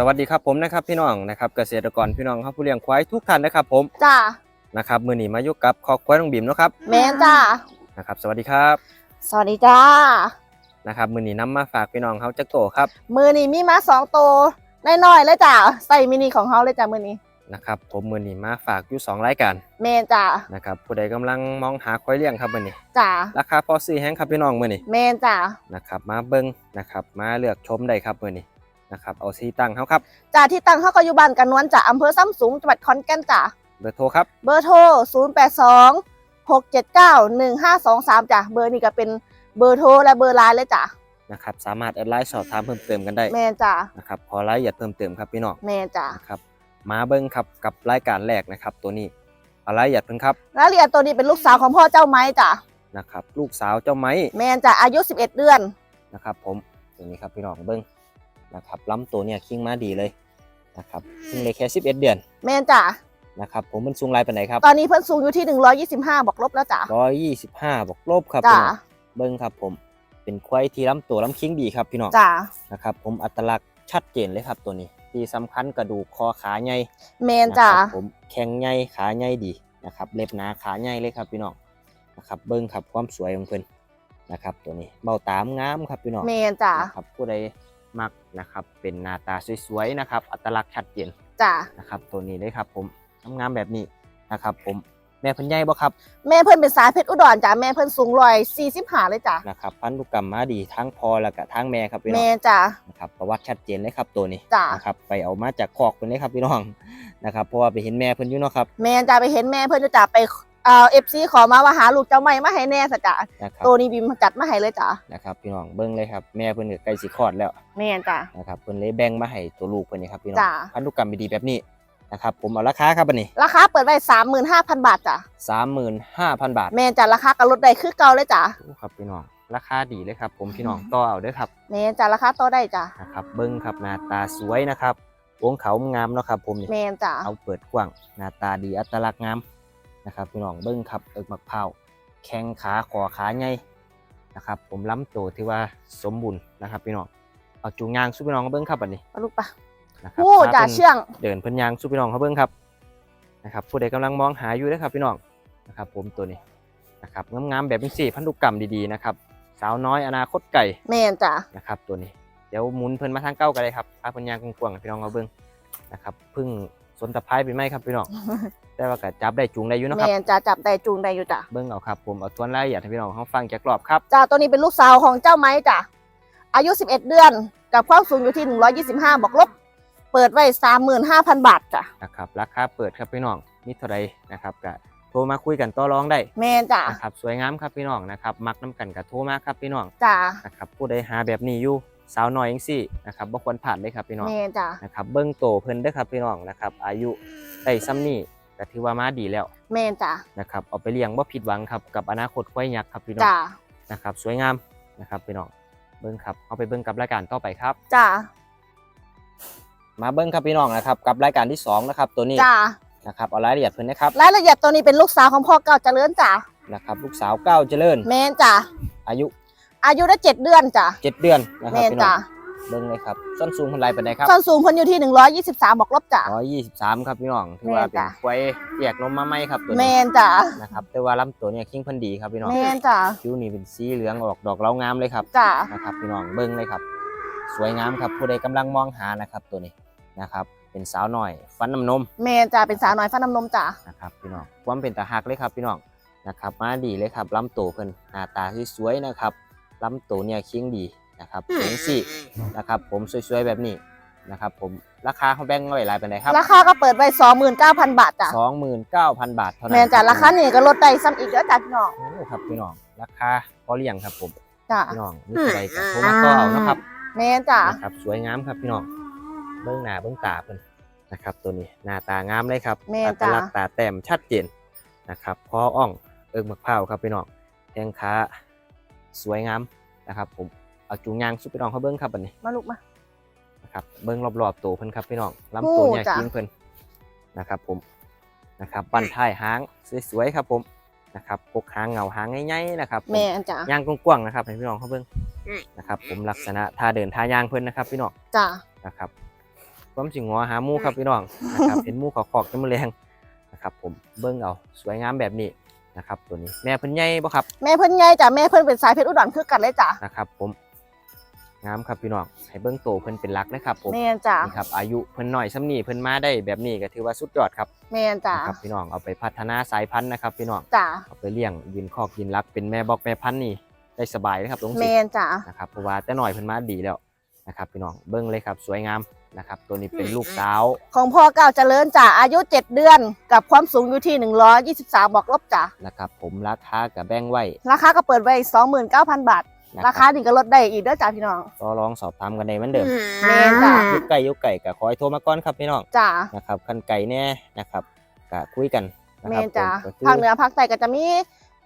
สวัสดีครับผมนะครับพี่น้องนะครับเกษตรกรพี่น้องครับผู้เลี้ยงควายทุกท่านนะครับผมจ้านะครับมือนี้มาอยู่กับคอกควายน้องบิมเนาะครับแมนจ้านะครับสวัสดีครับ สวัสดีจ้านะครับมือนี้นํมาฝากพี่น้องเขาจักโตครับมือนี้มีมาสองตัวน้อยๆเลยจ้าใส่มินิของเขาเลยจ้ามือนี้นะครับผมมือนี้มาฝากอยู่สองรายการแมนจ้านะครับผู้ใดกำลังมองหาควายเลี้ยงครับมือนี้จ้าราคาพอซื้อแห้งครับพี่น้องมือนี้แมนจ้านะครับมาเบิ้งนะครับมาเลือกชมได้ครับมือนี้ นะครับเอาสีตั้งเขาครับจ้าที่ตั้งเขาก็อยู่บ้านกันนวลจ้าอำเภอซ้ำสูงจังหวัดขอนแก่นจ้าเบอร์โทรครับเบอร์โทร 0 8 2 6 7 9 1 5 2 3จ้าเบอร์นี้ก็เป็นเบอร์โทรและเบอร์ไลน์เลยจ้านะครับสามารถแอดไลน์สอบถามเพิ่มเติมกันได้แมนจ้านะครับพอรายละเอียดเพิ่มเติมครับพี่น้องแมนจ้านะครับมาเบิ้งครับกับรายการแรกนะครับ ตัวนี้เอารายละเอียดเพิ่นครับรายละเอียดตัวนี้เป็นลูกสาวของพ่อเจ้าไม้จ้านะครับลูกสาวเจ้าไม้แมนจ้าอายุ 11 เดือนนะครับผมตัวนี้ครับพี่น้องเบิ้ง นะครับลำตัวเนี่ยคิงมาดีเลยนะครับคิงเลยแค่ 11 เดือนแมนจ้านะครับผมมันสูงไรปานไหนครับ ตอนนี้เพิ่นสูงอยู่ที่ 125บอกลบแล้วจ้า125บอกลบครับจ้าพี่น้องเบิ้งครับผมเป็นควายที่ลำตัวลำคิงดีครับพี่น้องจ้านะครับผมอัตลักษณ์ชัดเจนเลยครับตัวนี้ที่สำคัญกระดูกคอขาใหญ่แมนจ้านะครับผมแข็งใหญ่ขาใหญ่ดีนะครับเล็บหนาขาใหญ่เลยครับพี่น้องนะครับเบิ้งครับความสวยของเพิ่นนะครับตัวนี้เบ้าตามงามครับพี่น้องแมนจ้านะครับผู้ใด มักนะครับ เป็นหน้าตาสวยๆนะครับ อัตลักษณ์ชัดเจนจ้านะครับตัวนี้เลยครับผมงามๆแบบนี้นะครับ ผมแม่เพิ่นใหญ่บ่ครับแม่เพิ่นเป็นสายเพชรอุดรจ้าแม่เพิ่นสูงร้อยสี่สิบห้าเลยจ้านะครับพันธุกรรมมาดีทั้งพอแล้วก็ทั้งแม่ครับพี่น้แม่องจ้านะครับประวัติชัดเจนเลยครับตัวนี้จ้ะนะครับไปเอามาจากคอกเพิ่นเลยครับพี่น้องนะครับเพราะว่าไปเห็นแม่เพิ่นอยู่เนาะครับแม่จ้าไปเห็นแม่เพิ่นจะจ้าไป เอ่อเอฟซีขอมาว่าหาลูกเจ้าใหม่มาให้แน่สะจ้านะครับตัวนี้บิมจัดมาให้เลยจ้านะครับพี่น้องเบิ่งเลยครับแม่เพิ่นก็ใกล้สิคลอดแล้วแม่จ้านะครับเพิ่นเลยแบ่งมาให้ตัวลูกเพิ่นนี่ครับพี่น้องจ้ะพันธุกรรมดีๆแบบนี้นะครับผมเอาราคาครับบัดนี้ ราคาเปิดไว้สามหมื่นห้าพันบาทจ้า35,000บาท แม่จ้าราคาก็ลดได้คือเก่าเลยจ้าโอ้ครับพี่น้องราคาดีเลยครับ ผมพี่น้องต่อเอาเด้อครับแม่จ้าราคาต่อได้จ้านะครับเบิ้งครับหน้าตาสวยนะครับวงเขางามเนาะครับผมนี่แม่จ้าเอาเปิดกว้างหน้าตาดีอัตลักษณ์งาม นะครับพี่น้องเบิ้งครับเอิกมักพร้าวแข้งขาขอขาใหญ่นะครับ ผมล้ำโตวที่ว่าสมบูรณ์นะครับพี่น้องเอาจูงยางสู้พี่น้องเขาเบิ้งครับบัดนี้เอาลูกปะนะครับโอ้พจ้าพิ่นเชื่องเดินเพิ่นยางสู้พี่น้องเขาเบิ้งครับนะครับ ผู้ใดกำลังมองหาอยู่นะครับพี่น้องนะครับ ผมตัวนี้นะครับงามๆแบบนี้สิพันธุกรรมดีๆนะครับสาวน้อยอนาคตไก่แม่จ้านะครับตัวนี้เดี๋ยวหมุนเพิ่นมาทางเก้ากันเลยครับพาเพิ่นยางกว้างๆให้พี่น้องเอาเบิ่งนะครับเพึ่ง สนตะไคร้เป็นไหมครับพี่น้อง แต่ว่าก็จับได้จูงได้อยู่เนาะครับแม่จ้าจับได้จูงได้อยู่จ้าเบิ่งเอาครับผมเอาทวนรายละเอียดให้พี่น้องเขาฟังจากรอบครับจ้าตัวนี้เป็นลูกสาวของเจ้าไม้จ้าอายุ 11 เดือนกับความสูงอยู่ที่ 125 บอกลบ เปิดไว้ 35,000 บาทจ้ะนะครับราคาเปิดครับพี่น้องมีเท่าไรนะครับก็โทรมาคุยกันต่อรองได้แม่จ้านะครับสวยงามครับพี่น้องนะครับมักน้ำกันก็โทรมาครับพี่น้องจ้านะครับผู้ใดหาแบบนี้อยู่ สาวน้อยจังซี่นะครับบ่ควรผ่านเลยครับพี่น้องแม่จ้านะครับเบิ่งโตเพิ่นเด้อครับพี่น้องนะครับ อายุได้ซ้ำนี่ก็ถือว่ามาดีแล้วแม่จ้านะครับเอาไปเลี้ยงบ่ผิดหวังครับกับอนาคตควายยักษ์ครับพี่น้องจ้านะครับสวยงามนะครับพี่น้องเบิ้งครับเอาไปเบิ้งกับรายการต่อไปครับจ้ามาเบิ้งครับพี่น้องนะครับกับรายการที่สองนะครับตัวนี้จ้านะครับเอารายละเอียดเพิ่นนะครับรายละเอียดตัวนี้เป็นลูกสาวของพ่อเก่าเจริญจ้านะครับลูกสาวเก้าวเจริญแม่จ้าอายุ อายุได้เจ็ดเดือนจ้าเจ็ดเดือนนะครับแม่พี่น้อจ้างเบิ้งเลยครับส้นสูงเพิ่นไรเป็นไดครับส่วนสูงเพิ่นอยู่ที่123บอกลบจ้าร้อยยี่สิบสามครับพี่น้องถือว่าแม่เป็นจ้ะควายแยกนมมาไหมครับตัวแม่นี้จ้านะครับแต่ว่าลำตัวเนี่ยคิงเพิ่นดีครับพี่น้องแม่จ้าคิ้วนี่เป็นสีเหลืองออกดอกเล้างามเลยครับ จ้านะครับพี่น้องเบิ้งเลยครับ สวยงามครับผู้ใดกำลังมองหานะครับตัวนี้นะครับ เป็นสาวหน่อยฟันน้ำนมแม่จ้าเป็นสาวน้อยฟันน้ำนมจ้านะครับพี่น้องความเป็นตาหักเลยครับพี่น้องนะครับ มาดีเลยครับลำตัวเพิ่นหน้าตาที่สวยๆนะครับ ลำตัวเนี่ยเคียงดีนะครับเสียงสี่นะครับ ผมสวยๆแบบนี้นะครับ ผมราคาเขาแบ่งไว้หลายเป็นไดครับ ราคาก็เปิดไว้29,000 บาทจ้าสองหมื่นเก้าพันบาทเท่านั้นแม่จ้าราคานี่ก็ลดได้ซ้ำอีกเด้อจ้าพี่น้องโอ้ครับพี่น้องราคาพอเลี้ยงครับผมจ้าพี่น้องนี่อะไรกับโทรมาต่อเอานะครับแม่จ้านะครับสวยงามครับพี่น้องเบื้องหน้าเบื้องตาเพิ่นนะครับ ตัวนี้หน้าตางามเลยครับแม่อัตจ้าลักษณ์ตาแต้มชัดเจนนะครับพออ่องเอิงมะพร้าวครับพี่น้องแข้งขา สวยงามนะครับผมเอาจูงยางสุดพี่น้องเขาเบิ้งครับบัดนี้มาลูกมานะครับเบิ้งรอบๆตัวเพิ่นครับพี่น้องลำตัวเนี่ยโอ้จ้ะกิ้งเพิ่นนะครับผมนะครับบั้นท้ายหางสวยๆครับผมนะครับกกหางเหงาหางง่ายๆนะครับผมแม่จ้าย่างกว้างๆนะครับให้พี่น้องเขาเบิ้งนะครับผมลักษณะท่าเดินท่ายางเพิ่นนะครับ พี่น้องจ้านะครับความสิงหัวหาหมูครับพี่น้องนะครับเห็นหมูขอกๆจะมาแรงนะครับผมเบิ้งเอาสวยงามแบบนี้ นะครับตัวนี้แม่เพิ่นใหญ่บ่ครับแม่เพิ่นใหญ่จ้ะแม่เพิ่นเป็นสายเพชรอุดรคือกันเลยจ้ะนะครับผมงามครับพี่น้องให้เบิ้งโตเพิ่นเป็นหลักเลยครับผมแม่นจ้ะนี่ครับอายุเพิ่นน้อยซ้ำนี่เพิ่นมาได้แบบนี้ก็ถือว่าสุดยอดครับแม่นจ้ะนะครับพี่น้องเอาไปพัฒนาสายพันธุ์นะครับพี่น้องจ้ะเอาไปเลี้ยงยืนคอกยืนรักเป็นแม่บอกแม่พันธุ์นี่ได้สบายเลยครับตรงสิแม่นจ้ะนะครับเพราะว่าแต่หน่อยเพิ่นมาดีแล้วนะครับพี่น้องเบิ้งเลยครับสวยงาม นะครับ ตัวนี้เป็นลูกสาวของพ่อเก่าเจริญจ้ะอายุ 7 เดือน กับความสูงอยู่ที่ 123 บอกลบจ้ะนะครับผมราคากับแบ่งไว้ราคาก็เปิดไว้ 29,000 บาทนะราคคารับนี่ก็ลดได้อีกเด้อจ้ะพี่น้องก็ลองสอบถามกันได้เหมือนเดิมแม่นจ้ะยุกไก่ยุกไก่ก็ขอให้โทรมาก่อนครับพี่น้องจ้ะนะครับคันไก่แน่นะครับก็คุยกันนะแม่ครับนจ้ะผมก็คือภาคเหนือภาคใต้ก็จะมี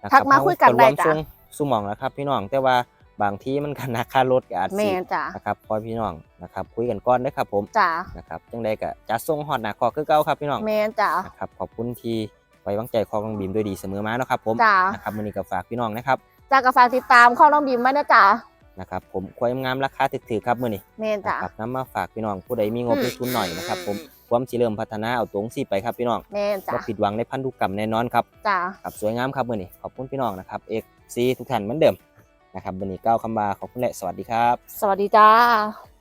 นะทักมาคุยกันได้จ้ะเรวมส่งสุหมองนะครับพี่น้องแต่ว่า บางทีมันกันราคารถก็อาจแม่สินจ้ะนะครับพอพี่น้องนะครับคุยกันก่อนเด้อครับผมจ้ะนะครับจังใดก็จะส่งฮอดหน้าคอคือเก่าครับพี่น้องแม่นจ้ะนะครับขอบคุณที่ไว้วางใจคอกังบีมด้วยดีเสมอมาเนาะครับผมจ้ะนะครับมื้อนี้ก็ฝากพี่น้องนะครับจ้ะก็ฝากติดตามข้อน้องบีมไว้นะจ้ะนะครับผมควายงามราคาถูกๆครับมื้อนี้แม่นจ้ะนะครับนำมาฝากพี่น้องผู้ใดมีงบมีทุนหน่อยนะครับผมความสิเริ่มพัฒนาเอาตรงสิไปครับพี่น้องแม่นจ้ะบ่ผิดหวังในพันธุกรรมแน่นอนครับจ้ะครับสวยงามครับมื้อนี้ขอบคุณพี่น้องนะครับ FC ทุกท่านเหมือนเดิม นะครับวันนี้ก้าวคำมาขอบคุณและสวัสดีครับ สวัสดีจ้า